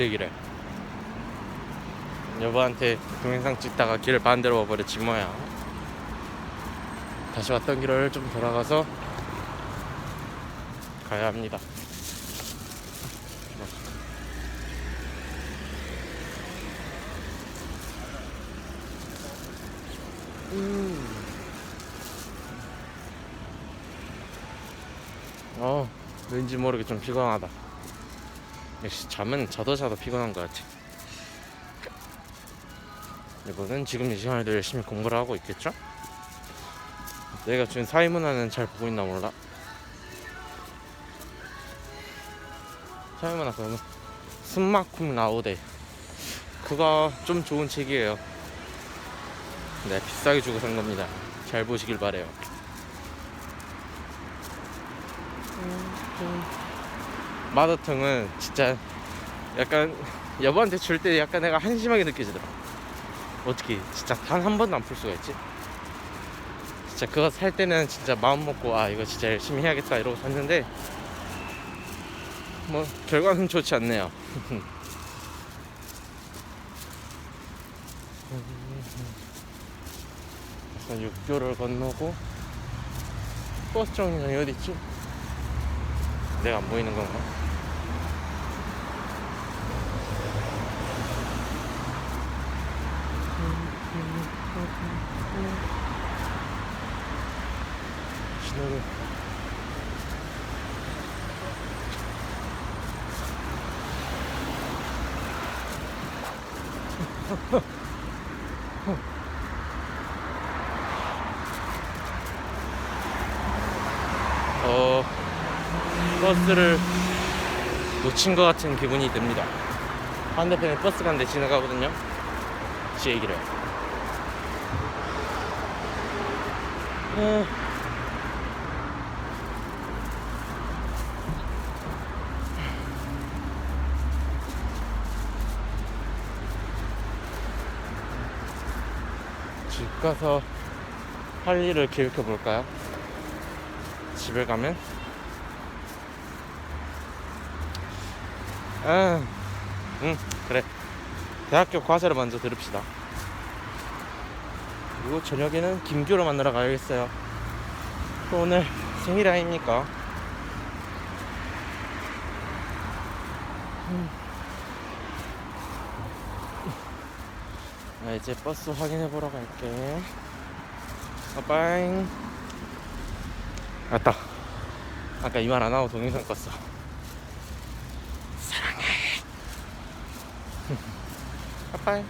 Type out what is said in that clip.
제 길에 여보한테 동영상 찍다가 길을 반대로 와버렸지 뭐야 다시 왔던 길을 좀 돌아가서 가야 합니다 음. 어, 왠지 모르게 좀 피곤하다. 역시 잠은 자도 자도 피곤한 것 같아. 이거는 지금 이 시간에도 열심히 공부를 하고 있겠죠? 내가 지금 사회문화는 잘 보고 있나 몰라. 사회문화 그러면 숨마쿰 라우데 그거 좀 좋은 책이에요. 네, 비싸게 주고 산 겁니다. 잘 보시길 바래요. 마더텅은 진짜 약간 여보한테 줄 때 약간 내가 한심하게 느껴지더라. 어떻게 진짜 단 한 번도 안 풀 수가 있지? 진짜 그거 살 때는 진짜 마음 먹고 아 이거 진짜 열심히 해야겠다 이러고 샀는데 뭐 결과는 좋지 않네요. 그래서 육교를 건너고 버스 정류장이 어디 있지? 내가 안 보이는 건가? 어 버스를 놓친 것 같은 기분이 듭니다. 반대편에 버스가 한 대 지나가거든요. 제 얘기를. 어... 집 가서 할 일을 기획해 볼까요? 집에 가면 아, 응, 그래. 대학교 과제를 먼저 들읍시다. 그리고 저녁에는 김규를 만나러 가야겠어요. 또 오늘 생일 아닙니까? 음. 나 이제 버스 확인해 보러 갈게. 빠빠잉. 맞다. 아까 이 말 안 하고 동영상 껐어. 빠빠이.